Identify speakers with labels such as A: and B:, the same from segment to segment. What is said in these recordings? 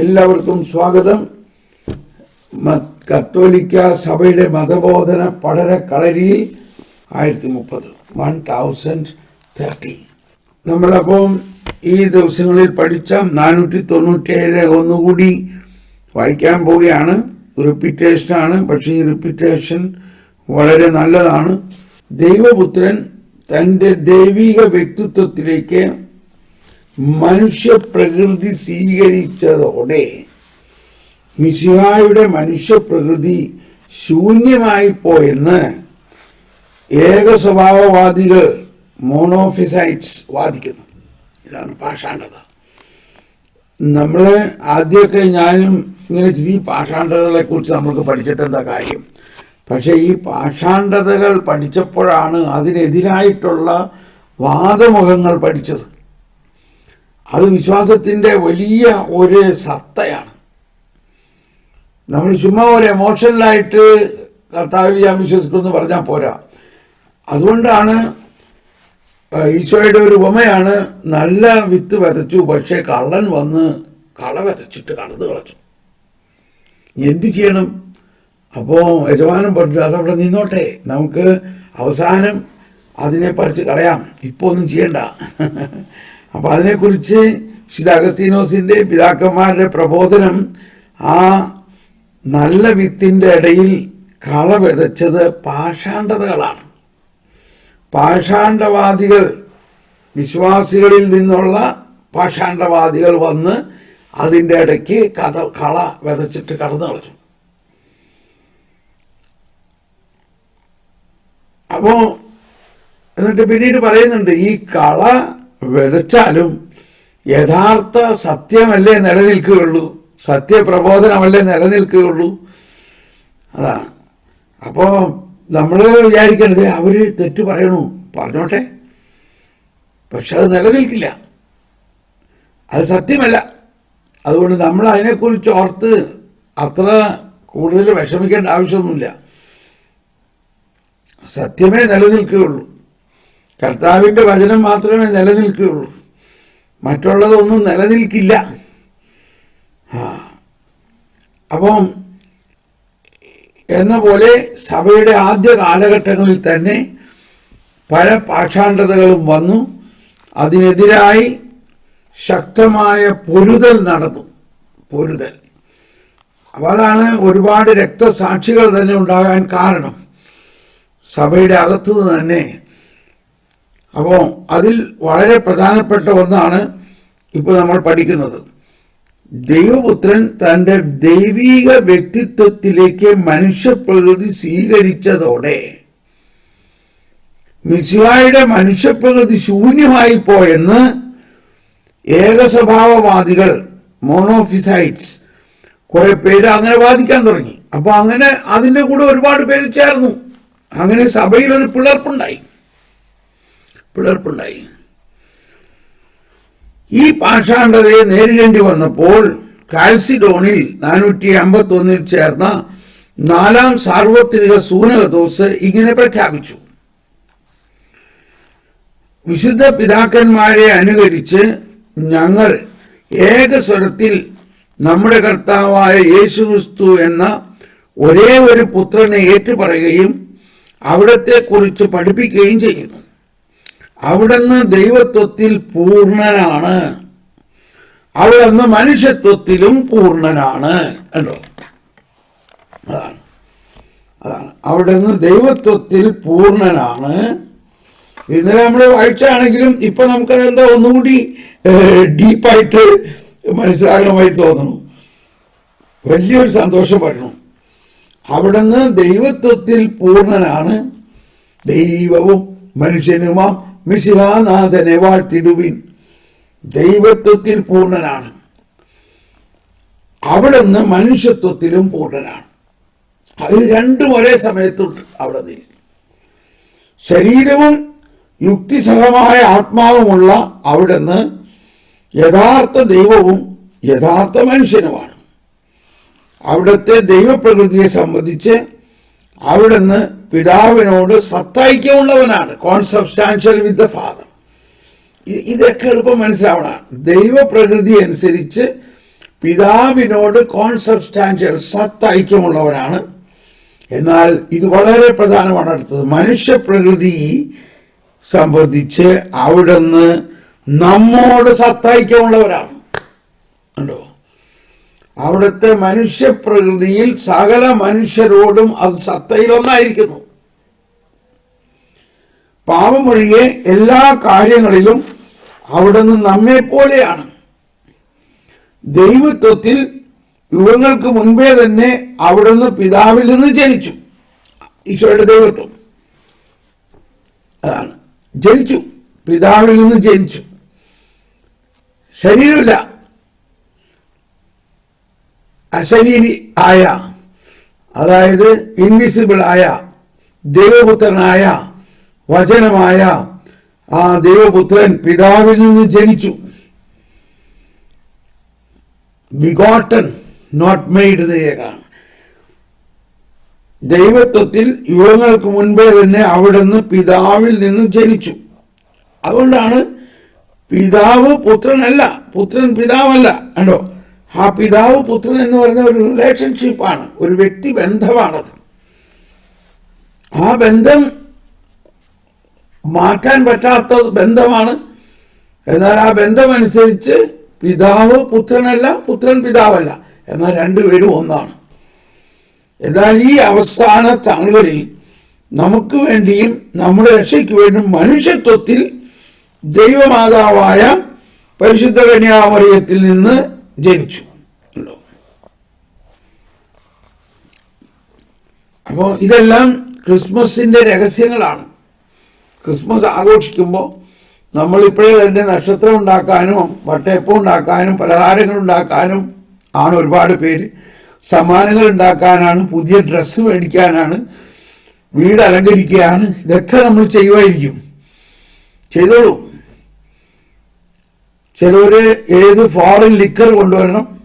A: എല്ലാവർക്കും സ്വാഗതം. കത്തോലിക്ക സഭയുടെ മതബോധന പഠന കളരിയിൽ ആയിരത്തി മുപ്പത് വൺ തൗസൻഡ് തേർട്ടി നമ്മളപ്പം ഈ ദിവസങ്ങളിൽ പഠിച്ച നാനൂറ്റി തൊണ്ണൂറ്റേഴ് ഒന്നുകൂടി വായിക്കാൻ പോവുകയാണ്. റിപ്പീറ്റേഷനാണ് പക്ഷേ ഈ റിപ്പീറ്റേഷൻ വളരെ നല്ലതാണ്. ദൈവപുത്രൻ തന്റെ ദൈവിക വ്യക്തിത്വത്തിലേക്ക് മനുഷ്യപ്രകൃതി സ്വീകരിച്ചതോടെ മിശിഹായുടെ മനുഷ്യപ്രകൃതി ശൂന്യമായി പോയെന്ന് ഏകസ്വഭാവവാദികൾ മോണോഫിസൈറ്റ്സ് വാദിക്കുന്നു. ഇതാണ് പാഷാണ്ഡത. നമ്മൾ ആദ്യമൊക്കെ ഞാനും ഇങ്ങനെ ഈ പാഷാണ്ഡതകളെ കുറിച്ച് നമ്മൾക്ക് പഠിച്ചിട്ട് എന്താ കാര്യം? പക്ഷേ ഈ പാഷാണ്ഡതകൾ പഠിച്ചപ്പോഴാണ് അതിനെതിരായിട്ടുള്ള വാദമുഖങ്ങൾ പഠിച്ചത്. അത് വിശ്വാസത്തിന്റെ വലിയ ഒരു സത്തയാണ്. നമ്മൾ ചുമ്മാ ഒരു എമോഷണലായിട്ട് കർത്താവിൽ ഞാൻ വിശ്വസിക്കുമെന്ന് പറഞ്ഞാൽ പോരാ. അതുകൊണ്ടാണ് ഈശോയുടെ ഒരു ഉപമയാണ് നല്ല വിത്ത് വിതച്ചു പക്ഷേ കള്ളൻ വന്ന് കള വിതച്ചിട്ട് കളന്ന് കളച്ചു എന്ത് ചെയ്യണം? അപ്പോൾ യജമാനം പറഞ്ഞു അതവിടെ നിന്നോട്ടെ നമുക്ക് അവസാനം അതിനെ പറിച്ച് കളയാം. ഇപ്പോൾ ഒന്നും ചെയ്യണ്ട. അപ്പോൾ അതിനെക്കുറിച്ച് വിശുദ്ധ അഗസ്തീനോസിന്റെ പിതാക്കന്മാരുടെ പ്രബോധനം ആ നല്ല വിത്തിന്റെ ഇടയിൽ കള വിതച്ചത് പാഷാണ്ഡതകളാണ്. പാഷാണ്ഡവാദികൾ വിശ്വാസികളിൽ നിന്നുള്ള പാഷാണ്ഡവാദികൾ വന്ന് അതിന്റെ ഇടയ്ക്ക് കഥ കള വിതച്ചിട്ട് കടന്നു കളഞ്ഞു. അപ്പോ എന്നിട്ട് പിന്നീട് പറയുന്നുണ്ട് ഈ കള വിതച്ചാലും യഥാർത്ഥ സത്യമല്ലേ നിലനിൽക്കുകയുള്ളൂ സത്യപ്രബോധനമല്ലേ നിലനിൽക്കുകയുള്ളൂ. അതാണ്. അപ്പോൾ നമ്മൾ വിചാരിക്കരുത് അവർ തെറ്റ് പറയണു. പറഞ്ഞോട്ടെ. പക്ഷെ അത് നിലനിൽക്കില്ല. അത് സത്യമല്ല. അതുകൊണ്ട് നമ്മൾ അതിനെക്കുറിച്ച് ഓർത്ത് അത്ര കൂടുതൽ വിഷമിക്കേണ്ട ആവശ്യമൊന്നുമില്ല. സത്യമേ നിലനിൽക്കുകയുള്ളൂ. കർത്താവിന്റെ വചനം മാത്രമേ നിലനിൽക്കുകയുള്ളൂ. മറ്റുള്ളതൊന്നും നിലനിൽക്കില്ല. അപ്പം എന്ന പോലെ സഭയുടെ ആദ്യ കാലഘട്ടങ്ങളിൽ തന്നെ പല പാഷാണ്ഡതകളും വന്നു. അതിനെതിരായി ശക്തമായ പൊരുതൽ നടന്നു. പൊരുതൽ. അപ്പോൾ അതാണ് ഒരുപാട് രക്തസാക്ഷികൾ തന്നെ ഉണ്ടാകാൻ കാരണം. സഭയുടെ അകത്തുനിന്ന് തന്നെ അപ്പോൾ അതിൽ വളരെ പ്രധാനപ്പെട്ട ഒന്നാണ് ഇപ്പോൾ നമ്മൾ പഠിക്കുന്നത്. ദൈവപുത്രൻ തന്റെ ദൈവീക വ്യക്തിത്വത്തിലേക്ക് മനുഷ്യപ്രകൃതി സ്വീകരിച്ചതോടെ മിസിഹായുടെ മനുഷ്യപ്രകൃതി ശൂന്യമായി പോയെന്ന് ഏകസ്വഭാവവാദികൾ മോണോഫിസൈറ്റ്സ് കുറെ പേര് അങ്ങനെ വാദിക്കാൻ തുടങ്ങി. അപ്പോൾ അങ്ങനെ അതിന്റെ കൂടെ ഒരുപാട് പേര് ചേർന്നു. അങ്ങനെ സഭയിൽ ഒരു പിളർപ്പുണ്ടായി. പിളർപ്പുണ്ടായി. ഈ പാഷാണ്ഡതയെ നേരിടേണ്ടി വന്നപ്പോൾ കാൽസിഡോണിൽ നാനൂറ്റി അമ്പത്തി ഒന്നിൽ ചേർന്ന നാലാം സാർവത്രിക സൂനകദോസ് ഇങ്ങനെ പ്രഖ്യാപിച്ചു. വിശുദ്ധ പിതാക്കന്മാരെ അനുകരിച്ച് ഞങ്ങൾ ഏകസ്വരത്തിൽ നമ്മുടെ കർത്താവായ യേശുക്രിസ്തു എന്ന ഒരേ ഒരു പുത്രനെ ഏറ്റുപറയുകയും അവിടത്തെ കുറിച്ച് പഠിപ്പിക്കുകയും ചെയ്യുന്നു. അവിടുന്ന് ദൈവത്വത്തിൽ പൂർണനാണ്. അവിടുന്ന് മനുഷ്യത്വത്തിലും പൂർണനാണ്. കണ്ടോ? അതാണ്. അതാണ്. അവിടുന്ന് ദൈവത്വത്തിൽ പൂർണനാണ്. ഇന്നലെ നമ്മൾ വായിച്ചാണെങ്കിലും ഇപ്പൊ നമുക്കത് എന്താ ഒന്നുകൂടി ഡീപ്പായിട്ട് മനസ്സിലാകണമായി തോന്നുന്നു. വലിയൊരു സന്തോഷം പറഞ്ഞു അവിടുന്ന് ദൈവത്വത്തിൽ പൂർണനാണ്. ദൈവവും മനുഷ്യനുമാം മിശിഹാനാഥനെ വാഴ്ത്തിടുവിൻ. ദൈവത്വത്തിൽ പൂർണനാണ്. അവിടുന്ന് മനുഷ്യത്വത്തിലും പൂർണനാണ്. അത് രണ്ടും ഒരേ സമയത്തുണ്ട് അവിടെ ശരീരവും യുക്തിസഹമായ ആത്മാവുമുള്ള അവിടുന്ന് യഥാർത്ഥ ദൈവവും യഥാർത്ഥ മനുഷ്യനുമാണ്. അവിടുത്തെ ദൈവപ്രകൃതിയെ സംബന്ധിച്ച് അവിടുന്ന് പിതാവിനോട് സത്തൈക്യമുള്ളവനാണ് കോൺസബ്സ്റ്റാൻഷ്യൽ വിത്ത് ദ ഫാദർ ഇതൊക്കെ എളുപ്പം മനസ്സിലാവണം. ദൈവപ്രകൃതി അനുസരിച്ച് പിതാവിനോട് കോൺസബ്സ്റ്റാൻഷ്യൽ സത്തൈക്യമുള്ളവരാണ് എന്നാൽ ഇത് വളരെ പ്രധാനമാണ് അടുത്തത്. മനുഷ്യപ്രകൃതി സംബന്ധിച്ച് അവിടുന്ന് നമ്മോട് സത്തൈക്യമുള്ളവരാണ് ഉണ്ടോ അവിടുത്തെ മനുഷ്യപ്രകൃതിയിൽ സകല മനുഷ്യരോടും അത് സത്തയിലൊന്നായിരിക്കുന്നു. പാവമൊഴികെ എല്ലാ കാര്യങ്ങളിലും അവിടുന്ന് നമ്മെ പോലെയാണ് ദൈവത്വത്തിൽ യുവങ്ങൾക്ക് മുൻപേ തന്നെ അവിടുന്ന് പിതാവിൽ നിന്ന് ജനിച്ചു. ഈശോയുടെ ദൈവത്വം. അതാണ്. ജനിച്ചു. പിതാവിൽ നിന്ന് ജനിച്ചു. ശരീരമില്ല. അശരീരി ആയ അതായത് ഇൻവിസിബിൾ ആയ ദൈവപുത്രനായ വചനമായ ആ ദൈവപുത്രൻ പിതാവിൽ നിന്ന് ജനിച്ചു. ബിഗോട്ടൻ നോട്ട് മെയ്ഡ് എന്നേക്കാണ് ദൈവത്വത്തിൽ യുവങ്ങൾക്ക് മുൻപേ തന്നെ അവിടുന്ന് പിതാവിൽ നിന്ന് ജനിച്ചു. അതുകൊണ്ടാണ് പിതാവ് പുത്രനല്ല പുത്രൻ പിതാവല്ല കണ്ടോ? ആ പിതാവ് പുത്രൻ എന്ന് പറയുന്ന ഒരു റിലേഷൻഷിപ്പാണ് ഒരു വ്യക്തി ബന്ധമാണത് ആ ബന്ധം മാറ്റാൻ പറ്റാത്ത ബന്ധമാണ്. എന്നാൽ ആ ബന്ധമനുസരിച്ച് പിതാവ് പുത്രനല്ല പുത്രൻ പിതാവല്ല. എന്നാൽ രണ്ടുപേരും ഒന്നാണ്. എന്നാൽ ഈ അവസാന താങ്കളിൽ നമുക്ക് വേണ്ടിയും നമ്മുടെ രക്ഷയ്ക്ക് വേണ്ടിയും മനുഷ്യത്വത്തിൽ ദൈവമാതാവായ പരിശുദ്ധ കന്യാമറിയത്തിൽ നിന്ന് ജനിച്ചു. ഉണ്ടോ അപ്പോൾ ഇതെല്ലാം ക്രിസ്മസിന്റെ രഹസ്യങ്ങളാണ്. ക്രിസ്മസ് ആഘോഷിക്കുമ്പോൾ നമ്മളിപ്പോഴേ അതിന്റെ നക്ഷത്രം ഉണ്ടാക്കാനും വട്ടയപ്പം ഉണ്ടാക്കാനും പലഹാരങ്ങൾ ഉണ്ടാക്കാനും ആണ് ഒരുപാട് പേര്. സമ്മാനങ്ങൾ ഉണ്ടാക്കാനാണ് പുതിയ ഡ്രസ്സ് മേടിക്കാനാണ് വീട് അലങ്കരിക്കുകയാണ്. ഇതൊക്കെ നമ്മൾ ചെയ്യുമായിരിക്കും. ചെയ്തോളൂ. ചിലവര് ഏത് ഫോറിൻ ലിക്കർ കൊണ്ടുവരണം?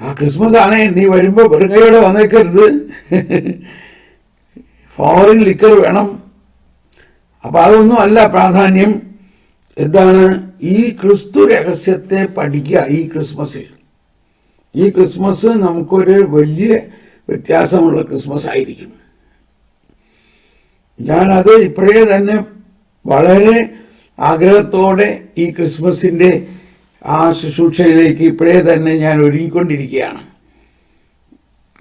A: ആ ക്രിസ്മസ് ആണേ. നീ വരുമ്പോൾ വെറുങ്കയോടെ വന്നേക്കരുത്. ഫോറിൻ ലിക്കർ വേണം. അപ്പൊ അതൊന്നും അല്ല പ്രാധാന്യം. എന്താണ്? ഈ ക്രിസ്തു രഹസ്യത്തെ പഠിക്കുക ഈ ക്രിസ്മസിൽ. ഈ ക്രിസ്മസ് നമുക്കൊരു വലിയ വ്യത്യാസമുള്ള ക്രിസ്മസ് ആയിരിക്കും. ഞാനത് ഇപ്പോഴേ തന്നെ വളരെ ആഗ്രഹത്തോടെ ഈ ക്രിസ്മസിന്റെ ആ ശുശ്രൂഷയിലേക്ക് ഇപ്പോഴേ തന്നെ ഞാൻ ഒരുങ്ങിക്കൊണ്ടിരിക്കുകയാണ്.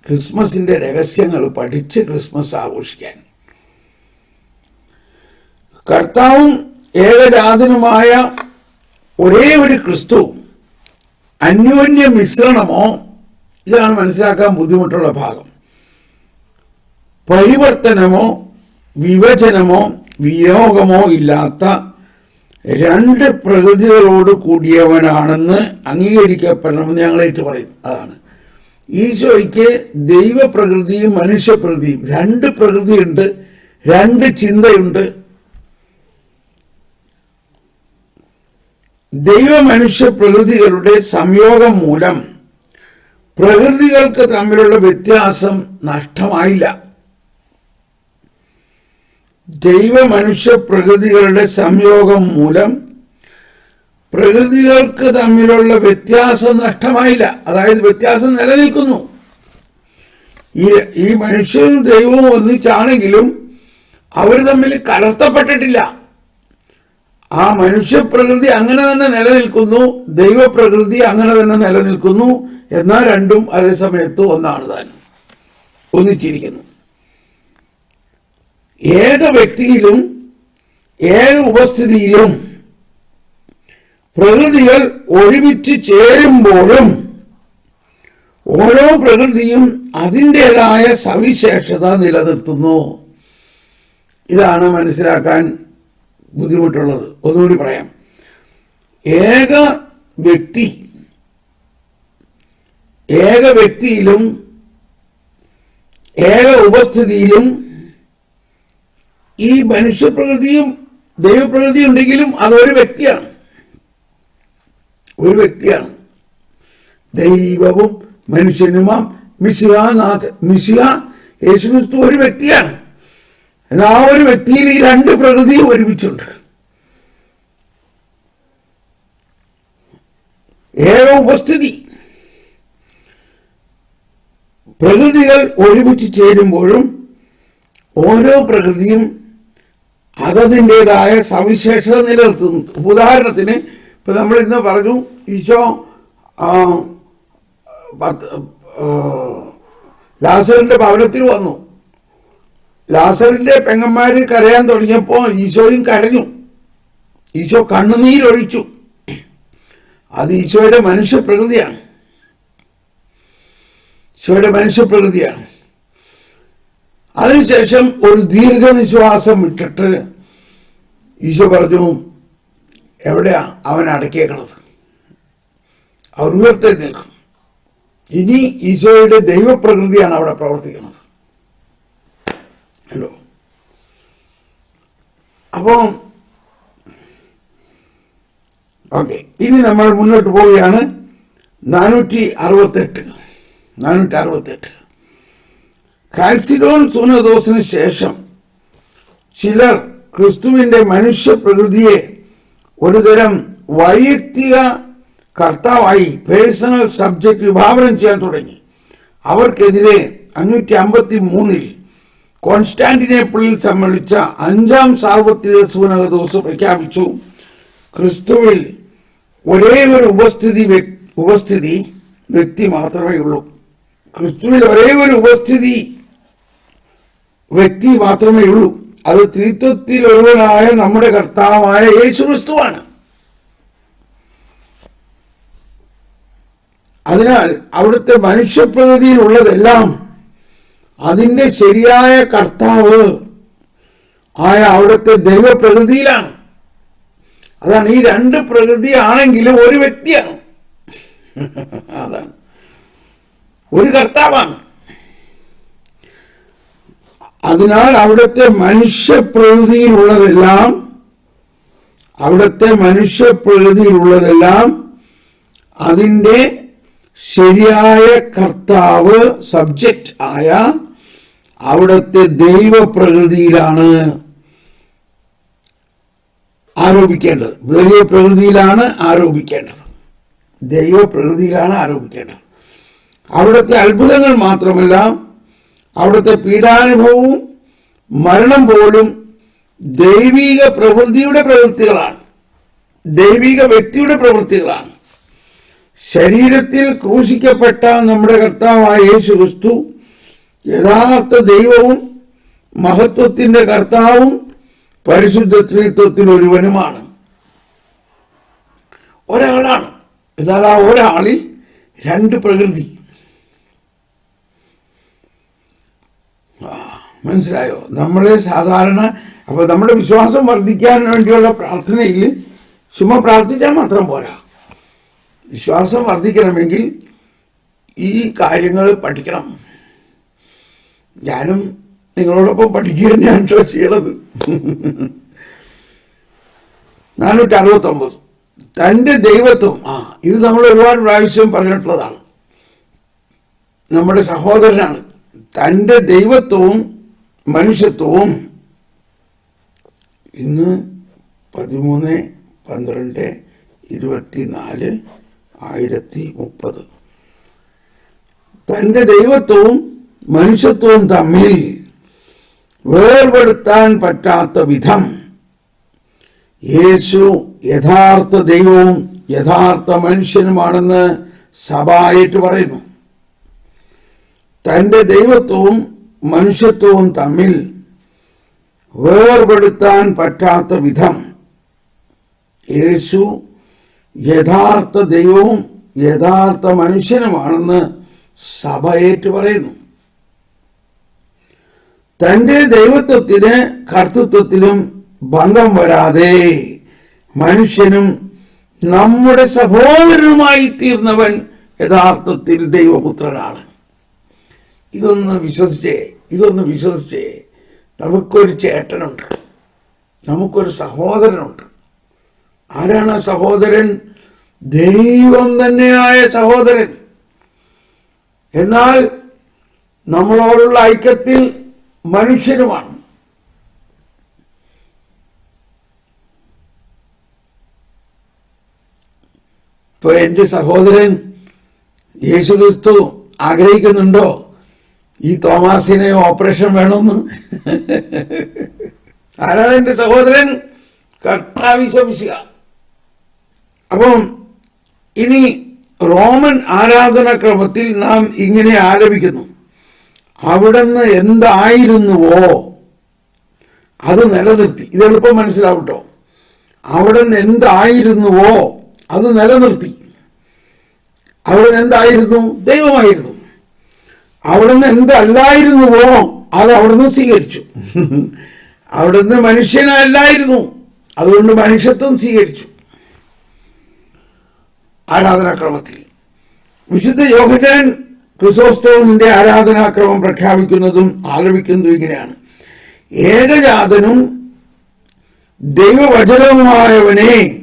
A: ക്രിസ്മസിന്റെ രഹസ്യങ്ങൾ പഠിച്ച് ക്രിസ്മസ് ആഘോഷിക്കാൻ. കർത്താവും ഏകജാതനുമായ ഒരേ ഒരു ക്രിസ്തു അന്യോന്യ മിശ്രണമോ? ഇതാണ് മനസ്സിലാക്കാൻ ബുദ്ധിമുട്ടുള്ള ഭാഗം. പരിവർത്തനമോ വിഭജനമോ വിയോഗമോ ഇല്ലാത്ത രണ്ട് പ്രകൃതികളോട് കൂടിയവനാണെന്ന് അംഗീകരിക്കപ്പെടണമെന്ന് ഞങ്ങളേറ്റ് പറയുന്നു അതാണ്. ഈശോയ്ക്ക് ദൈവപ്രകൃതിയും മനുഷ്യപ്രകൃതിയും രണ്ട് പ്രകൃതിയുണ്ട് രണ്ട് ചിന്തയുണ്ട്. ദൈവമനുഷ്യ പ്രകൃതികളുടെ സംയോഗം മൂലം പ്രകൃതികൾക്ക് തമ്മിലുള്ള വ്യത്യാസം നഷ്ടമായില്ല. ദൈവമനുഷ്യ പ്രകൃതികളുടെ സംയോഗം മൂലം പ്രകൃതികൾക്ക് തമ്മിലുള്ള വ്യത്യാസം നഷ്ടമായില്ല. അതായത് വ്യത്യാസം നിലനിൽക്കുന്നു. ഈ ഈ മനുഷ്യനും ദൈവവും ഒന്നിച്ചാണെങ്കിലും അവർ തമ്മിൽ കലർത്തപ്പെട്ടിട്ടില്ല. ആ മനുഷ്യപ്രകൃതി അങ്ങനെ തന്നെ നിലനിൽക്കുന്നു. ദൈവപ്രകൃതി അങ്ങനെ തന്നെ നിലനിൽക്കുന്നു. എന്നാൽ രണ്ടും അതേ സമയത്ത് ഒന്നാണ് താൻ. ഒന്നിച്ചിരിക്കുന്നു. ഏക വ്യക്തിയിലും ഏക ഉപസ്ഥിതിയിലും പ്രകൃതികൾ ഒരുമിച്ച് ചേരുമ്പോഴും ഓരോ പ്രകൃതിയും അതിന്റെതായ സവിശേഷത നിലനിർത്തുന്നു. ഇതാണ് മനസ്സിലാക്കാൻ ബുദ്ധിമുട്ടുള്ളത്. ഒന്നുകൂടി പറയാം. ഏക വ്യക്തി ഏക വ്യക്തിയിലും ഏക ഉപസ്ഥിതിയിലും ഈ മനുഷ്യപ്രകൃതിയും ദൈവപ്രകൃതി ഉണ്ടെങ്കിലും അതൊരു വ്യക്തിയാണ്. ഒരു വ്യക്തിയാണ്. ദൈവവും മനുഷ്യനുമാം മിശിഹാനാഥ് മിശിഹ യേശുക്രിസ്തു ഒരു വ്യക്തിയാണ്. എന്നാൽ ആ ഒരു വ്യക്തിയിൽ ഈ രണ്ട് പ്രകൃതിയും ഒരുമിച്ചുണ്ട്. ഏക ഉപസ്ഥിതി. പ്രകൃതികൾ ഒരുമിച്ച് ചേരുമ്പോഴും ഓരോ പ്രകൃതിയും അതതിന്റെതായ സവിശേഷത നിലനിർത്തുന്നു. ഉദാഹരണത്തിന് ഇപ്പൊ നമ്മൾ ഇന്ന് പറഞ്ഞു ഈശോ ലാസറിന്റെ ഭവനത്തിൽ വന്നു. ലാസറിന്റെ പെങ്ങന്മാര് കരയാൻ തുടങ്ങിയപ്പോ ഈശോയും കരഞ്ഞു. ഈശോ കണ്ണുനീരൊഴിച്ചു. അത് ഈശോയുടെ മനുഷ്യപ്രകൃതിയാണ്. ഈശോയുടെ മനുഷ്യ പ്രകൃതിയാണ് അതിനുശേഷം ഒരു ദീർഘനിശ്വാസം വിട്ടിട്ട് ഈശോ പറഞ്ഞു എവിടെയാ അവൻ അടക്കിയേക്കണത്? അവർ ഉയർത്തെ നിൽക്കും. ഇനി ഈശോയുടെ ദൈവപ്രകൃതിയാണ് അവിടെ പ്രവർത്തിക്കുന്നത്. ഹലോ അപ്പോൾ ഓക്കെ ഇനി നമ്മൾ മുന്നോട്ട് പോവുകയാണ്. നാനൂറ്റി അറുപത്തെട്ട് നാനൂറ്റി അറുപത്തെട്ട്. കാൽസിഡോൺ സൂനദോസിന് ശേഷം ചിലർ ക്രിസ്തുവിന്റെ മനുഷ്യ പ്രകൃതിയെ ഒരുതരം വൈയക്തിക കർത്താവായി പേഴ്സണൽ സബ്ജക്ട് വിഭാവനം ചെയ്യാൻ തുടങ്ങി. അവർക്കെതിരെ അഞ്ഞൂറ്റി അമ്പത്തി മൂന്നിൽ കോൺസ്റ്റാന്റിനേപ്പിളിൽ സമ്മേളിച്ച അഞ്ചാം സാർവത്രിക സൂനകദോസ് പ്രഖ്യാപിച്ചു. ക്രിസ്തുവിൽ ഒരേ ഒരു ഉപസ്ഥിതി ഉപസ്ഥിതി വ്യക്തി മാത്രമേ ഉള്ളൂ ക്രിസ്തുവിൽ ഒരേ ഒരു ഉപസ്ഥിതി വ്യക്തി മാത്രമേ ഉള്ളൂ. അത് ത്രിത്വത്തിൽ നമ്മുടെ കർത്താവായ യേശു ക്രിസ്തുവാണ് അതിനാൽ അവിടുത്തെ മനുഷ്യപ്രകൃതിയിലുള്ളതെല്ലാം അതിന്റെ ശരിയായ കർത്താവ് ആയ അവിടുത്തെ ദൈവപ്രകൃതിയിലാണ്. അതാണ് ഈ രണ്ട് പ്രകൃതി ആണെങ്കിലും ഒരു വ്യക്തിയാണ്. അതാണ്. ഒരു കർത്താവാണ്. അതിനാൽ അവിടുത്തെ മനുഷ്യപ്രകൃതിയിലുള്ളതെല്ലാം അവിടുത്തെ മനുഷ്യപ്രകൃതിയിലുള്ളതെല്ലാം അതിന്റെ ശരിയായ കർത്താവ് സബ്ജക്റ്റ് ആയ അവിടുത്തെ ദൈവപ്രകൃതിയിലാണ് ആരോപിക്കേണ്ടത്. ദൈവപ്രകൃതിയിലാണ് ആരോപിക്കേണ്ടത്. ദൈവപ്രകൃതിയിലാണ് ആരോപിക്കേണ്ടത്. അവിടുത്തെ അത്ഭുതങ്ങൾ മാത്രമല്ല അവിടുത്തെ പീഡാനുഭവവും മരണം പോലും ദൈവിക പ്രവൃത്തിയുടെ പ്രവൃത്തികളാണ്. ദൈവിക വ്യക്തിയുടെ പ്രവൃത്തികളാണ്. ശരീരത്തിൽ ക്രൂശിക്കപ്പെട്ട നമ്മുടെ കർത്താവായ യേശു ക്രിസ്തു യഥാർത്ഥ ദൈവവും മഹത്വത്തിന്റെ കർത്താവും പരിശുദ്ധ സ്ത്രീത്വത്തിൽ ഒരുവനുമാണ്. ഒരാളാണ്. എന്നാൽ ആ ഒരാളിൽ രണ്ട് പ്രകൃതി ആ, മനസ്സിലായോ? നമ്മളെ സാധാരണ അപ്പോൾ നമ്മുടെ വിശ്വാസം വർദ്ധിക്കാൻ വേണ്ടിയുള്ള പ്രാർത്ഥനയിൽ ചുമ്മാ പ്രാർത്ഥിച്ചാൽ മാത്രം പോരാ. വിശ്വാസം വർദ്ധിക്കണമെങ്കിൽ ഈ കാര്യങ്ങൾ പഠിക്കണം. ഞാനും നിങ്ങളോടൊപ്പം പഠിക്കുക തന്നെയാണ് ചെയ്യണത്. നാനൂറ്റി അറുപത്തൊമ്പത് തന്റെ ദൈവത്വം ആ ഇത് നമ്മൾ ഒരുപാട് പ്രാവശ്യം പറഞ്ഞിട്ടുള്ളതാണ്. നമ്മുടെ സഹോദരനാണ്. തന്റെ ദൈവത്വവും മനുഷ്യത്വവും ഇന്ന് പതിമൂന്ന് പന്ത്രണ്ട് ഇരുപത്തിനാല് ആയിരത്തി മുപ്പത് തന്റെ ദൈവത്വവും മനുഷ്യത്വവും തമ്മിൽ വേർപെടുത്താൻ പറ്റാത്ത വിധം യേശു യഥാർത്ഥ ദൈവവും യഥാർത്ഥ മനുഷ്യനുമാണെന്ന് സഭ ആയിട്ട് പറയുന്നു. തന്റെ ദൈവത്വവും മനുഷ്യത്വവും തമ്മിൽ വേർപെടുത്താൻ പറ്റാത്ത വിധം യേശു യഥാർത്ഥ ദൈവവും യഥാർത്ഥ മനുഷ്യനുമാണെന്ന് സഭ ഏറ്റു പറയുന്നു തന്റെ ദൈവത്വത്തിന് കർത്തൃത്വത്തിലും ഭംഗം വരാതെ മനുഷ്യനും നമ്മുടെ സഹോദരനുമായി തീർന്നവൻ യഥാർത്ഥത്തിൽ ദൈവപുത്രനാണ്. ഇതൊന്ന് വിശ്വസിച്ചേ ഇതൊന്ന് വിശ്വസിച്ചേ. നമുക്കൊരു ചേട്ടനുണ്ട്. നമുക്കൊരു സഹോദരനുണ്ട്. ആരാണ് സഹോദരൻ? ദൈവം തന്നെയായ സഹോദരൻ. എന്നാൽ നമ്മളോടുള്ള ഐക്യത്തിൽ മനുഷ്യനുമാണ്. ഇപ്പൊ എന്റെ സഹോദരൻ യേശുക്രിസ്തു ആഗ്രഹിക്കുന്നുണ്ടോ? ഈ തോമാസിനെ ഓപ്പറേഷൻ വേണമെന്ന്. ആരാണ് എന്റെ സഹോദരൻ? കർത്താവിശ്വസിക അപ്പം ഇനി റോമൻ ആരാധനാക്രമത്തിൽ നാം ഇങ്ങനെ ആലപിക്കുന്നു. അവിടുന്ന് എന്തായിരുന്നുവോ? അത് നിലനിർത്തി. ഇത് എളുപ്പം മനസ്സിലാവട്ടോ അവിടുന്ന് എന്തായിരുന്നുവോ? അത് നിലനിർത്തി. അവിടുന്ന് എന്തായിരുന്നു? ദൈവമായിരുന്നു. അവിടുന്ന് എന്തല്ലായിരുന്നുവോ അത് അവിടുന്ന് സ്വീകരിച്ചു. അവിടുന്ന് മനുഷ്യനല്ലായിരുന്നു. അതുകൊണ്ട് മനുഷ്യത്വം സ്വീകരിച്ചു. ആരാധനാക്രമത്തിൽ. വിശുദ്ധ യോഹനാൻ ക്രിസോസ്തോമിന്റെ ആരാധനാക്രമം പ്രഖ്യാപിക്കുന്നതും ആലപിക്കുന്നതും ഇങ്ങനെയാണ്. ഏകജാതനും ദൈവവചനവുമായവനെ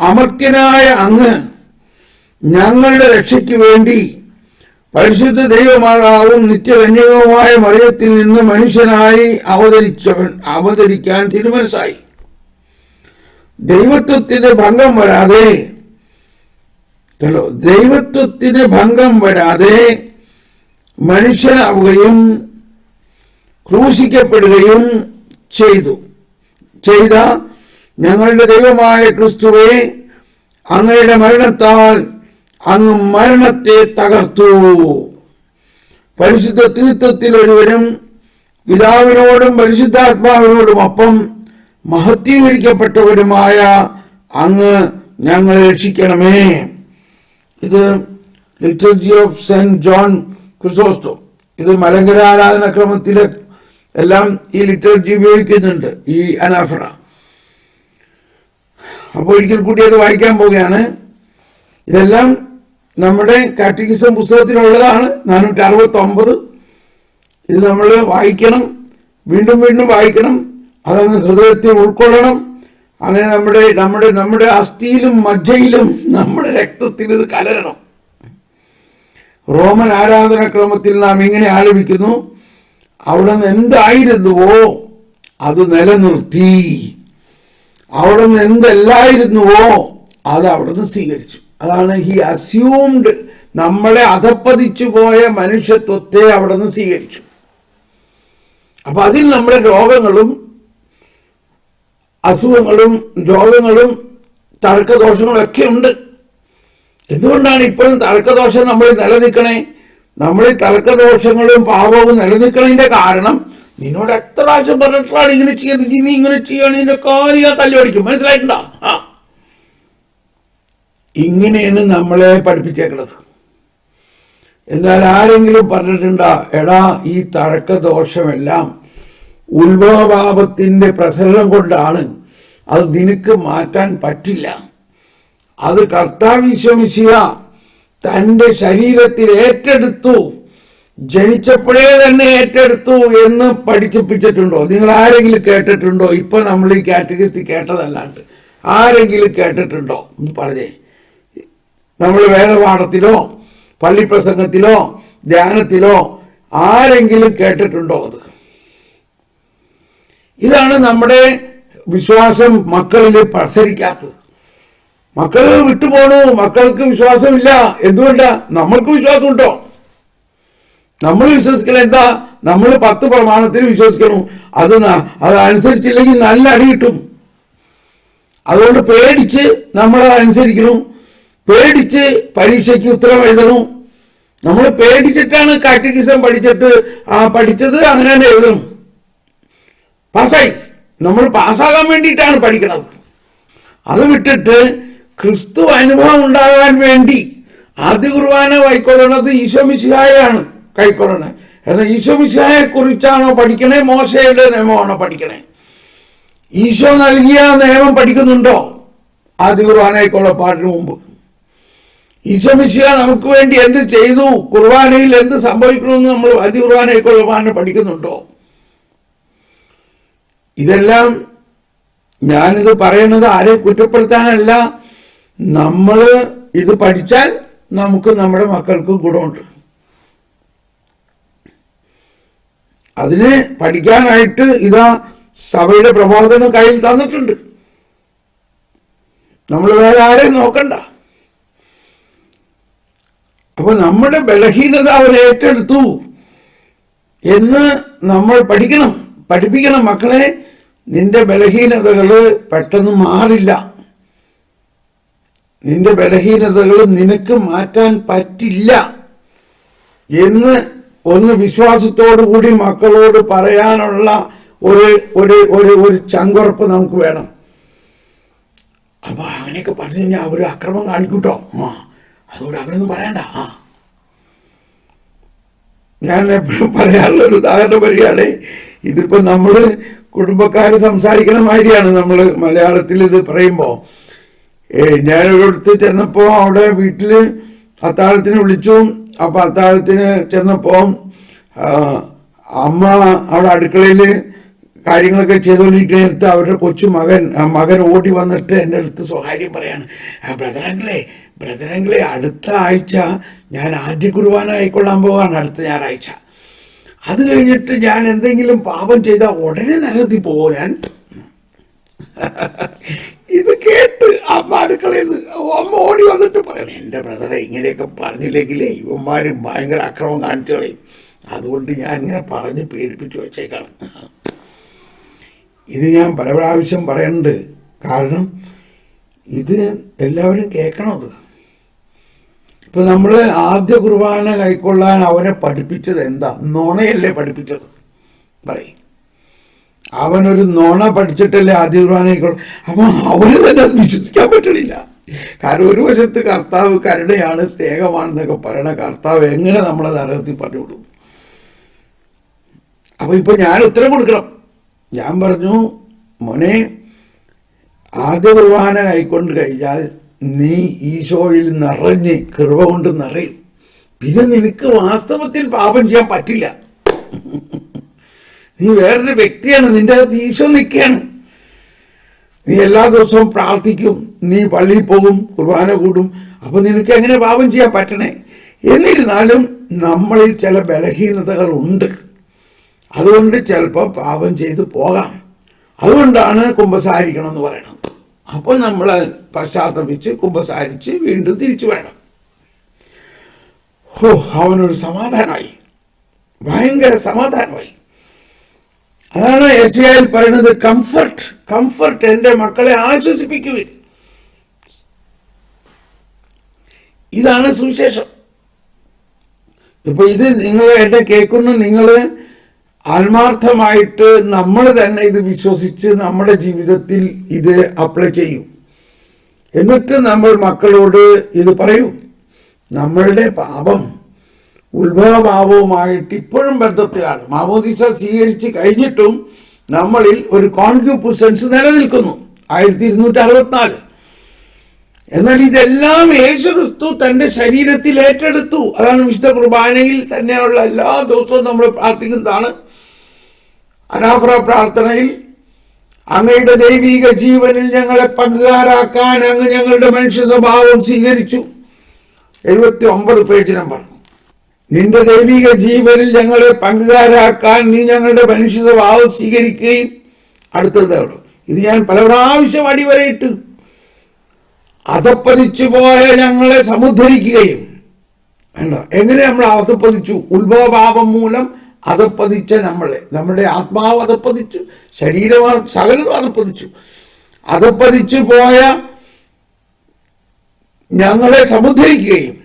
A: അമർത്യനായ അങ്ങ് ഞങ്ങളുടെ രക്ഷയ്ക്ക് വേണ്ടി പരിശുദ്ധ ദൈവമാതാവും നിത്യരഞ്ജകവുമായ മറിയത്തിൽ നിന്ന് മനുഷ്യനായി അവതരിച്ചവൻ അവതരിക്കാൻ തിരുമനസായി ദൈവത്വത്തിന്റെ ഭംഗം വരാതെ കേട്ടോ ദൈവത്വത്തിന് ഭംഗം വരാതെ മനുഷ്യനാവുകയും ക്രൂശിക്കപ്പെടുകയും ചെയ്തു. ചെയ്ത ഞങ്ങളുടെ ദൈവമായ ക്രിസ്തുവെ അങ്ങയുടെ മരണത്താൽ അങ്ങ് മരണത്തെ തകർത്തു. പരിശുദ്ധ ത്രിത്വത്തിൽ ഒരുവരും പിതാവിനോടും പരിശുദ്ധാത്മാവിനോടും ഒപ്പം മഹത്വീകരിക്കപ്പെട്ടവരുമായ അങ്ങ് ഞങ്ങൾ രക്ഷിക്കണമേ. ഇത് liturgy of Saint John Chrysostom ഇത് മലങ്കര ആരാധനാക്രമത്തിലെ എല്ലാം ഈ ലിറ്റർജി ഉപയോഗിക്കുന്നുണ്ട് ഈ അനാഫ്ര അപ്പോൾ ഒരിക്കൽ കൂടി അത് വായിക്കാൻ പോവുകയാണ്. ഇതെല്ലാം നമ്മുടെ കാറ്റഗിസം പുസ്തകത്തിലുള്ളതാണ് നാനൂറ്റി അറുപത്തി ഒമ്പത് ഇത് നമ്മൾ വായിക്കണം വീണ്ടും വീണ്ടും വായിക്കണം അതങ്ങ് ഹൃദയത്തിൽ ഉൾക്കൊള്ളണം. അങ്ങനെ നമ്മുടെ നമ്മുടെ നമ്മുടെ അസ്ഥിയിലും മജ്ജയിലും നമ്മുടെ രക്തത്തിൽ ഇത് കലരണം. റോമൻ ആരാധനാക്രമത്തിൽ നാം ഇങ്ങനെ ആലപിക്കുന്നു അവിടെ നിന്ന് എന്തായിരുന്നുവോ അത് നിലനിർത്തി. അവിടെ നിന്ന് എന്തല്ലായിരുന്നുവോ അത് അവിടുന്ന് സ്വീകരിച്ചു. അതാണ് ഹി അസ്യൂംഡ് നമ്മളെ അധപ്പതിച്ചു പോയ മനുഷ്യത്വത്തെ അവിടെ നിന്ന് സ്വീകരിച്ചു. അപ്പൊ അതിൽ നമ്മുടെ രോഗങ്ങളും അസുഖങ്ങളും രോഗങ്ങളും തർക്കദോഷങ്ങളൊക്കെ ഉണ്ട്. എന്തുകൊണ്ടാണ് ഇപ്പോഴും തർക്കദോഷം നമ്മൾ നിലനിൽക്കണേ? നമ്മൾ തർക്കദോഷങ്ങളും പാപവും നിലനിൽക്കണതിന്റെ കാരണം നിന്നോട് എത്ര പ്രാവശ്യം പറഞ്ഞിട്ടാണ് ഇങ്ങനെ ചെയ്യരുത് നീ ഇങ്ങനെ ചെയ്യുകയാണെങ്കിൽ നിന്റെ കാലിക തല്ലി ഓടിക്കും. മനസ്സിലായിട്ടുണ്ടോ? ആ. ഇങ്ങനെയാണ് നമ്മളെ പഠിപ്പിച്ചേക്കണത്. എന്നാൽ ആരെങ്കിലും പറഞ്ഞിട്ടുണ്ടോ എടാ ഈ തഴക്കദോഷമെല്ലാം ഉത്ഭവഭാവത്തിന്റെ പ്രസരണം കൊണ്ടാണ്. അത് നിനക്ക് മാറ്റാൻ പറ്റില്ല. അത് കർത്താവിശ്വമിശിയ തന്റെ ശരീരത്തിൽ ഏറ്റെടുത്തു. ജനിച്ചപ്പോഴേ തന്നെ ഏറ്റെടുത്തു എന്ന് പഠിപ്പിച്ചിട്ടുണ്ടോ? നിങ്ങൾ ആരെങ്കിലും കേട്ടിട്ടുണ്ടോ? ഇപ്പൊ നമ്മൾ ഈ കാറ്റഗറി കേട്ടതല്ലാണ്ട്. ആരെങ്കിലും കേട്ടിട്ടുണ്ടോ? പറഞ്ഞേ. നമ്മൾ വേദപാഠത്തിലോ പള്ളിപ്രസംഗത്തിലോ ധ്യാനത്തിലോ ആരെങ്കിലും കേട്ടിട്ടുണ്ടോ അത്? ഇതാണ് നമ്മുടെ വിശ്വാസം മക്കളിൽ പ്രസരിക്കാത്തത്. മക്കൾ വിട്ടുപോണു മക്കൾക്ക് വിശ്വാസമില്ല. എന്തുകൊണ്ടാ? നമ്മൾക്ക് വിശ്വാസമുണ്ടോ? നമ്മൾ വിശ്വസിക്കണം എന്താ? നമ്മൾ പത്ത് പ്രമാണത്തിൽ വിശ്വസിക്കണം. അത് അതനുസരിച്ചില്ലെങ്കിൽ നല്ല അടി കിട്ടും. അതുകൊണ്ട് പേടിച്ച് നമ്മൾ അനുസരിക്കണം പേടിച്ച് പരീക്ഷയ്ക്ക് ഉത്തരം എഴുതണം. നമ്മൾ പേടിച്ചിട്ടാണ് കാറ്റഗിസം പഠിച്ചിട്ട് ആ പഠിച്ചത് അങ്ങനെ തന്നെ എഴുതണം. പാസ്സായി. നമ്മൾ പാസ്സാകാൻ വേണ്ടിയിട്ടാണ് പഠിക്കണത്. അത് വിട്ടിട്ട് ക്രിസ്തു അനുഭവം ഉണ്ടാകാൻ വേണ്ടി ആദ്യ കുർബാന കൈക്കൊള്ളണത് ഈശോ മിശിഹായാണ് കൈക്കൊള്ളണത്. എന്നാൽ ഈശോ മിശിഹായെ കുറിച്ചാണോ പഠിക്കണേ? മോശയുടെ നിയമമാണോ പഠിക്കണേ? ഈശോ നൽകിയ നിയമം പഠിക്കുന്നുണ്ടോ? ആദ്യ കുർബാനയ്ക്കുള്ള പാട്ടിന് മുമ്പ്. ഈശോ മിശിഹ നമുക്ക് വേണ്ടി എന്ത് ചെയ്തു? കുർബാനയിൽ എന്ത് സംഭവിക്കണമെന്ന് നമ്മൾ ആദ്യ കുർബാനയെ കുർബാന പഠിക്കുന്നുണ്ടോ? ഇതെല്ലാം ഞാനിത് പറയുന്നത് ആരെ കുറ്റപ്പെടുത്താനല്ല നമ്മൾ ഇത് പഠിച്ചാൽ നമുക്ക് നമ്മുടെ മക്കൾക്ക് ഗുണമുണ്ട്. അതിന് പഠിക്കാനായിട്ട് ഇതാ സഭയുടെ പ്രബോധനം കയ്യിൽ തന്നിട്ടുണ്ട്. നമ്മൾ വേറെ ആരെയും നോക്കണ്ട. അപ്പൊ നമ്മുടെ ബലഹീനത അവർ ഏറ്റെടുത്തു എന്ന് നമ്മൾ പഠിക്കണം. പഠിപ്പിക്കണം മക്കളെ നിന്റെ ബലഹീനതകൾ പെട്ടെന്ന് മാറില്ല. നിന്റെ ബലഹീനതകൾ നിനക്ക് മാറ്റാൻ പറ്റില്ല എന്ന് ഒന്ന് വിശ്വാസത്തോടു കൂടി മക്കളോട് പറയാനുള്ള ഒരു ഒരു ഒരു ഒരു ചങ്കുറപ്പ് നമുക്ക് വേണം. അപ്പൊ അങ്ങനെയൊക്കെ പറഞ്ഞു കഴിഞ്ഞാൽ അവർ അക്രമം കാണിക്കൂട്ടോ. ആ. അതുകൊണ്ട് അങ്ങനെയൊന്നും പറയണ്ട. ആ. ഞാൻ എപ്പോഴും പറയാനുള്ള ഒരു ഉദാഹരണം വരികയാണ്. ഇതിപ്പോ നമ്മൾ കുടുംബക്കാർ സംസാരിക്കുന്ന മാതിരിയാണ് നമ്മൾ മലയാളത്തിൽ ഇത് പറയുമ്പോ. ഞാൻ ഒരിടത്ത് ചെന്നപ്പോൾ അവിടെ വീട്ടിൽ അത്താഴത്തിന് വിളിച്ചു. അപ്പൊ അത്താഴത്തിന് ചെന്നപ്പോൾ അമ്മ അവിടെ അടുക്കളയിൽ കാര്യങ്ങളൊക്കെ ചെയ്തുകൊണ്ടിരിക്കുന്നിടത്ത് അവരുടെ കൊച്ചു മകൻ മകൻ ഓടി വന്നിട്ട് എന്റെ അടുത്ത് സ്വകാര്യം പറയാണ്. ബ്രദറങ്കിളെ ബ്രദറങ്കിളെ അടുത്ത ആഴ്ച ഞാൻ ആദ്യ കുർബാന കൈക്കൊള്ളാൻ പോവാണ് അടുത്ത ഞായറാഴ്ച. അത് കഴിഞ്ഞിട്ട് ഞാൻ എന്തെങ്കിലും പാപം ചെയ്താൽ ഉടനെ നരകത്തിൽ പോരാൻ ഇത് കേട്ട് അമ്മ അടുക്കളയിൽ അമ്മ ഓടി വന്നിട്ട് പറയണേ എന്റെ ബ്രദറെ ഇങ്ങനെയൊക്കെ പറഞ്ഞില്ലെങ്കിലേ ഇവന്മാർ ഭയങ്കര അക്രമം കാണിച്ചു കളയും അതുകൊണ്ട് ഞാൻ ഇങ്ങനെ പറഞ്ഞ് പേടിപ്പിച്ചു വെച്ചേക്കാണ്. ഇത് ഞാൻ പല പ്രാവശ്യം പറയുന്നുണ്ട് കാരണം ഇത് എല്ലാവരും കേൾക്കണത് ഇപ്പൊ നമ്മൾ ആദ്യ കുർബാന കൈക്കൊള്ളാൻ അവനെ പഠിപ്പിച്ചത് എന്താ? നോണയല്ലേ പഠിപ്പിച്ചത്. പറയും. അവനൊരു നോണ പഠിച്ചിട്ടല്ലേ ആദ്യ കുർബാന കൈക്കൊള്ളു. അപ്പൊ അവന് തന്നെ അത് വിശ്വസിക്കാൻ പറ്റണില്ല. കാരണം ഒരു വശത്ത് കർത്താവ് കരുണയാണ് സ്നേഹമാണെന്നൊക്കെ പറയണ കർത്താവ് എങ്ങനെ നമ്മളെ നരകത്തിൽ പറഞ്ഞു കൊടുക്കും അപ്പൊ ഇപ്പൊ ഞാൻ ഉത്തരം കൊടുക്കണം. ഞാൻ പറഞ്ഞു മോനെ ആദ്യ കുർബാന കൈക്കൊണ്ട് കഴിഞ്ഞാൽ നീ ഈശോയിൽ നിറഞ്ഞ് കൃപ കൊണ്ട് നിറയും. പിന്നെ നിനക്ക് വാസ്തവത്തിൽ പാപം ചെയ്യാൻ പറ്റില്ല. നീ വേറൊരു വ്യക്തിയാണ്. നിന്റെ അകത്ത് ഈശോ നിൽക്കുകയാണ്. നീ എല്ലാ ദിവസവും പ്രാർത്ഥിക്കും. നീ പള്ളിയിൽ പോകും കുർബാന കൂടും. അപ്പൊ നിനക്ക് എങ്ങനെ പാപം ചെയ്യാൻ പറ്റണേ? എന്നിരുന്നാലും നമ്മളിൽ ചില ബലഹീനതകൾ ഉണ്ട്. അതുകൊണ്ട് ചിലപ്പോൾ പാപം ചെയ്തു പോകാം. അതുകൊണ്ടാണ് കുമ്പസാരിക്കണം എന്ന് പറയുന്നത്. അപ്പോൾ നമ്മൾ പശ്ചാത്തപിച്ച് കുമ്പസാരിച്ച് വീണ്ടും തിരിച്ചു വേണം ഹോ അവനൊരു സമാധാനമായി. ഭയങ്കര സമാധാനമായി. അതാണ് എസ് പറയുന്നത് കംഫർട്ട് കംഫർട്ട് എന്റെ മക്കളെ ആശ്വസിപ്പിക്കുവിൻ. ഇതാണ് സുവിശേഷം. ഇപ്പൊ ഇത് നിങ്ങൾ എന്നെ കേൾക്കുന്ന നിങ്ങൾ ആത്മാർത്ഥമായിട്ട് നമ്മൾ തന്നെ ഇത് വിശ്വസിച്ച് നമ്മുടെ ജീവിതത്തിൽ ഇത് അപ്ലൈ ചെയ്യും. എന്നിട്ട് നമ്മൾ മക്കളോട് ഇത് പറയൂ. നമ്മളുടെ പാപം ഉത്ഭവഭാവവുമായിട്ട് ഇപ്പോഴും ബന്ധത്തിലാണ്. മാവോദിസ സ്വീകരിച്ച് കഴിഞ്ഞിട്ടും നമ്മളിൽ ഒരു കോൺക്യൂപ്പുസൻസ് നിലനിൽക്കുന്നു. ആയിരത്തി ഇരുന്നൂറ്റി അറുപത്തിനാല് എന്നാൽ ഇതെല്ലാം യേശുക്രിസ്തു തന്റെ ശരീരത്തിൽ ഏറ്റെടുത്തു. അതാണ് വിശുദ്ധ കുർബാനയിൽ തന്നെയുള്ള എല്ലാ ദിവസവും നമ്മൾ പ്രാർത്ഥിക്കുന്നതാണ്. അനാഫ്ര പ്രാർത്ഥനയിൽ അങ്ങയുടെ ദൈവീക ജീവനിൽ ഞങ്ങളെ പങ്കുകാരാക്കാൻ അങ്ങ് ഞങ്ങളുടെ മനുഷ്യ സ്വഭാവം സ്വീകരിച്ചു. എഴുപത്തി ഒമ്പത് പേജ് നമ്പർ. നിന്റെ ദൈവിക ജീവനിൽ ഞങ്ങളെ പങ്കുകാരാക്കാൻ നീ ഞങ്ങളുടെ മനുഷ്യ സ്വഭാവം സ്വീകരിക്കുകയും അടുത്തത്. ഇത് ഞാൻ പല പ്രാവശ്യം അടിവരയിട്ട് അതപ്പതിച്ചു പോയ ഞങ്ങളെ സമുദ്ധരിക്കുകയും വേണ്ട. എങ്ങനെ നമ്മൾ അതപ്പതിച്ചു ഉത്ഭവഭാവം മൂലം അതപ്പതിച്ച നമ്മളെ. നമ്മുടെ ആത്മാവ് അതപ്പതിച്ചു. ശരീരം സകലം അതപ്പതിച്ചു. അതപ്പതിച്ചു പോയ ഞങ്ങളെ സമുദ്ധരിക്കുകയും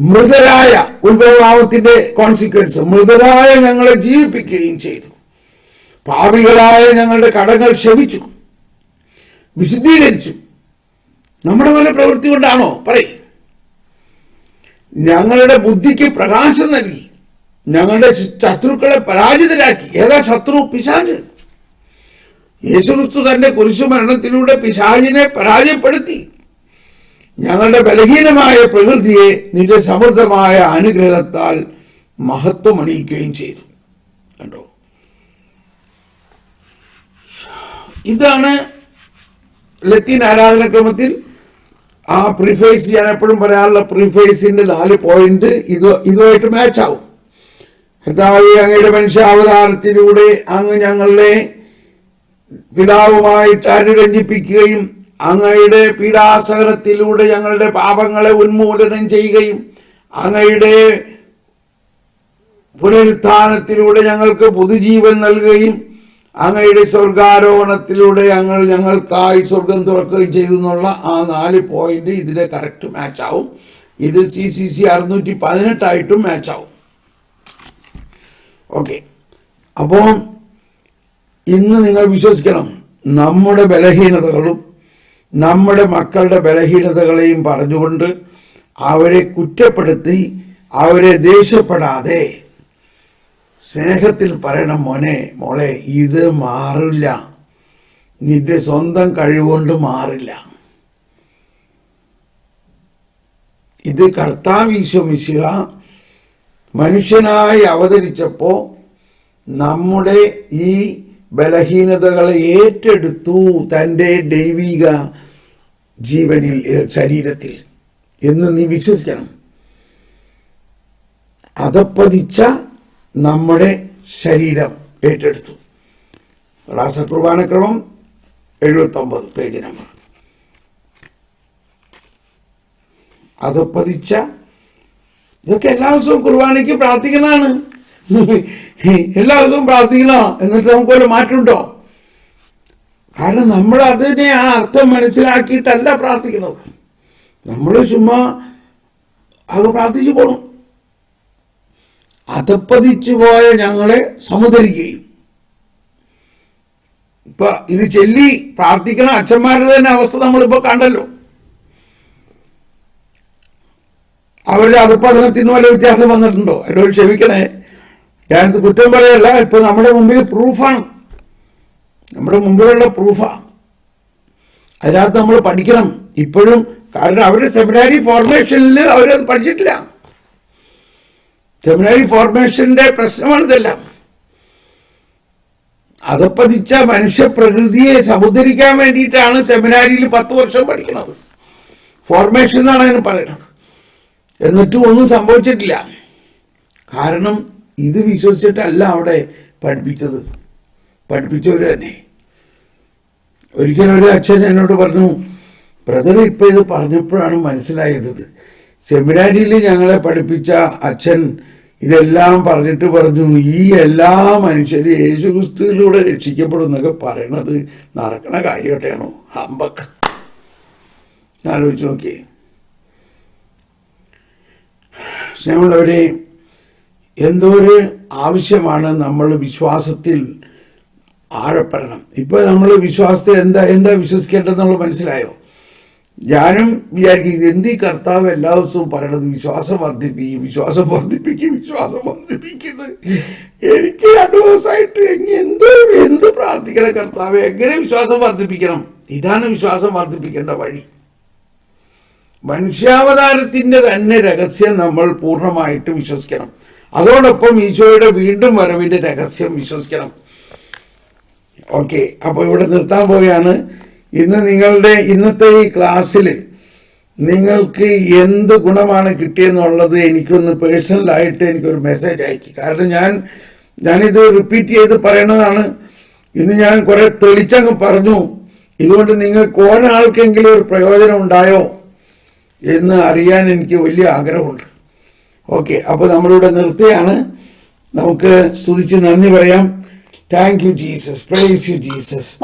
A: മൃതരായ ഉത്ഭവഭാവത്തിന്റെ കോൺസിക്വൻസ് മൃതരായ ഞങ്ങളെ ജീവിപ്പിക്കുകയും ചെയ്തു. പാപികളായ ഞങ്ങളുടെ കടങ്ങൾ ക്ഷമിച്ചു. വിശുദ്ധീകരിച്ചു. നമ്മുടെ വല്ല പ്രവൃത്തി കൊണ്ടാണോ? പറയും. ഞങ്ങളുടെ ബുദ്ധിക്ക് പ്രകാശം നൽകി. ഞങ്ങളുടെ ശത്രുക്കളെ പരാജിതരാക്കി. ഏതാ ശത്രു? പിശാച്. യേശുക്രിസ്തു തന്റെ കുരിശുമരണത്തിലൂടെ പിശാജിനെ പരാജയപ്പെടുത്തി. ഞങ്ങളുടെ ബലഹീനമായ പ്രകൃതിയെ നിന്റെ സമൃദ്ധമായ അനുഗ്രഹത്താൽ മഹത്വമണിയിക്കുകയും ചെയ്തു. കണ്ടോ? ഇതാണ് ലത്തീൻ ആരാധനക്രമത്തിൽ ആ പ്രിഫേസ് ഞാൻ എപ്പോഴും പറയാനുള്ള പ്രിഫേസിന്റെ നാല് പോയിന്റ് ഇത് ഇതുമായിട്ട് മാച്ച് ആവും. കർത്താവ് അങ്ങയുടെ മനുഷ്യാവതാരത്തിലൂടെ അങ്ങ് ഞങ്ങളെ പിതാവുമായിട്ട് അനുരഞ്ജിപ്പിക്കുകയും അങ്ങയുടെ പീഡാസഹനത്തിലൂടെ ഞങ്ങളുടെ പാപങ്ങളെ ഉന്മൂലനം ചെയ്യുകയും അങ്ങയുടെ പുനരുത്ഥാനത്തിലൂടെ ഞങ്ങൾക്ക് പുതുജീവൻ നൽകുകയും അങ്ങയുടെ സ്വർഗാരോഹണത്തിലൂടെ ഞങ്ങൾ ഞങ്ങൾക്കായി സ്വർഗം തുറക്കുകയും ചെയ്തു എന്നുള്ള ആ നാല് പോയിന്റ് ഇതിലെ കറക്റ്റ് മാച്ചാവും ഇത് സി സി സി അറുന്നൂറ്റി പതിനെട്ടായിട്ടും മാച്ച് ആവും. ഓക്കെ. അപ്പോൾ ഇന്ന് നിങ്ങൾ വിശ്വസിക്കണം നമ്മുടെ ബലഹീനതകളും നമ്മുടെ മക്കളുടെ ബലഹീനതകളെയും പറഞ്ഞുകൊണ്ട് അവരെ കുറ്റപ്പെടുത്തി അവരെ ദേഷ്യപ്പെടാതെ സ്നേഹത്തിൽ പറയണം മോനെ മോളെ ഇത് മാറില്ല. നിന്റെ സ്വന്തം കഴിവുകൊണ്ട് മാറില്ല. ഇത് കർത്താവ് ഈശോ മിശിഹ മനുഷ്യനായി അവതരിച്ചപ്പോ നമ്മുടെ ഈ ബലഹീനതകളെ ഏറ്റെടുത്തു തന്റെ ദൈവിക ജീവനിൽ ശരീരത്തിൽ എന്ന് നീ വിശ്വസിക്കണം. അതപ്പതിച്ച നമ്മുടെ ശരീരം ഏറ്റെടുത്തു. രാസകുർബാനക്രമം എഴുപത്തൊമ്പത് പേജ് നമ്പർ. അതപ്പതിച്ച ഇതൊക്കെ എല്ലാ ദിവസവും കുർബാനയ്ക്ക് പ്രാർത്ഥിക്കുന്നതാണ്. എല്ലാ ദിവസവും പ്രാർത്ഥിക്കണോ എന്നിട്ട് നമുക്കൊരു മാറ്റമുണ്ടോ? കാരണം നമ്മൾ അതിനെ ആ അർത്ഥം മനസ്സിലാക്കിയിട്ടല്ല പ്രാർത്ഥിക്കുന്നത്. നമ്മൾ ചുമ്മാ അത് പ്രാർത്ഥിച്ചു പോകണം അതപ്പതിച്ചു പോയ ഞങ്ങളെ സമുദരിക്കുകയും. ഇപ്പൊ ഇത് ചൊല്ലി പ്രാർത്ഥിക്കണ അച്ഛന്മാരുടെ തന്നെ അവസ്ഥ നമ്മളിപ്പോ കണ്ടല്ലോ. അവരുടെ അതപ്പതനത്തിൽ നിന്ന് വല്ല വ്യത്യാസം വന്നിട്ടുണ്ടോ? എന്നോട് ക്ഷമിക്കണേ. ഞാനത് കുറ്റം പറയല്ല ഇപ്പൊ നമ്മുടെ മുമ്പിൽ പ്രൂഫാണ്. നമ്മുടെ മുമ്പിലുള്ള പ്രൂഫാണ് അതിനകത്ത് നമ്മൾ പഠിക്കണം. ഇപ്പോഴും കാരണം അവരുടെ സെമിനാരി ഫോർമേഷനിൽ അവരത് പഠിച്ചിട്ടില്ല. സെമിനാരി ഫോർമേഷന്റെ പ്രശ്നമാണിതെല്ലാം അതപ്പതിച്ച മനുഷ്യ പ്രകൃതിയെ സമുദ്ധരിക്കാൻ വേണ്ടിയിട്ടാണ് സെമിനാരിയിൽ പത്ത് വർഷം പഠിക്കുന്നത്. ഫോർമേഷൻ എന്നാണ് അതിന് പറയുന്നത്. എന്നിട്ടും ഒന്നും സംഭവിച്ചിട്ടില്ല. കാരണം ഇത് വിശ്വസിച്ചിട്ടല്ല അവിടെ പഠിപ്പിച്ചത്. പഠിപ്പിച്ചവർ തന്നെ. ഒരിക്കലും ഒരു അച്ഛൻ എന്നോട് പറഞ്ഞു ബ്രദർ ഇപ്പൊ ഇത് പറഞ്ഞപ്പോഴാണ് മനസ്സിലായത്. സെമിനാരിയിൽ ഞങ്ങളെ പഠിപ്പിച്ച അച്ഛൻ ഇതെല്ലാം പറഞ്ഞിട്ട് പറഞ്ഞു ഈ എല്ലാ മനുഷ്യരും യേശു ക്രിസ്തുവിലൂടെ രക്ഷിക്കപ്പെടുന്നൊക്കെ പറയണത് നടക്കണ കാര്യമായിട്ടാണോ? ഹമ്പക്ക് ആലോചിച്ച് നോക്കിയേ. സ്നേഹമുള്ളവരെ എന്തോ ഒരു ആവശ്യമാണ് നമ്മൾ വിശ്വാസത്തിൽ ആഴപ്പെടണം. ഇപ്പോൾ നമ്മൾ വിശ്വാസത്തെ എന്താ എന്താ വിശ്വസിക്കേണ്ടതെന്നുള്ള മനസ്സിലായോ? ഞാനും വിചാരിക്കും എന്ത് കർത്താവ് എല്ലാ ദിവസവും പറയണത് വിശ്വാസം വർദ്ധിപ്പിക്കും വിശ്വാസം വർദ്ധിപ്പിക്കും വിശ്വാസം വർദ്ധിപ്പിക്കുന്നത് എനിക്ക് രണ്ടു ദിവസമായിട്ട് എന്ത് എന്ത് പ്രാർത്ഥിക്കണം കർത്താവ്? എങ്ങനെ വിശ്വാസം വർദ്ധിപ്പിക്കണം? ഇതാണ് വിശ്വാസം വർദ്ധിപ്പിക്കേണ്ട വഴി. മനുഷ്യാവതാരത്തിന്റെ തന്നെ രഹസ്യം നമ്മൾ പൂർണമായിട്ട് വിശ്വസിക്കണം. അതോടൊപ്പം ഈശോയുടെ വീണ്ടും വരവിന്റെ രഹസ്യം വിശ്വസിക്കണം. ഓക്കെ അപ്പൊ ഇവിടെ നിർത്താൻ പോവുകയാണ്. ഇന്ന് നിങ്ങളുടെ ഇന്നത്തെ ഈ ക്ലാസ്സിൽ നിങ്ങൾക്ക് എന്ത് ഗുണമാണ് കിട്ടിയെന്നുള്ളത് എനിക്കൊന്ന് പേഴ്സണലായിട്ട് എനിക്കൊരു മെസ്സേജ് അയക്കി. കാരണം ഞാൻ ഞാനിത് റിപ്പീറ്റ് ചെയ്ത് പറയണതാണ്. ഇന്ന് ഞാൻ കുറെ തെളിച്ചങ്ങ് പറഞ്ഞു. ഇതുകൊണ്ട് നിങ്ങൾക്ക് ആൾക്കെങ്കിലും ഒരു പ്രയോജനം ഉണ്ടായോ? എന്ന് അറിയാൻ എനിക്ക് വലിയ ആഗ്രഹമുണ്ട്. ഓക്കെ അപ്പോൾ നമ്മളിവിടെ നിർത്തുകയാണ് നമുക്ക് സ്തുതിച്ച് നന്ദി പറയാം. Thank you Jesus praise you Jesus.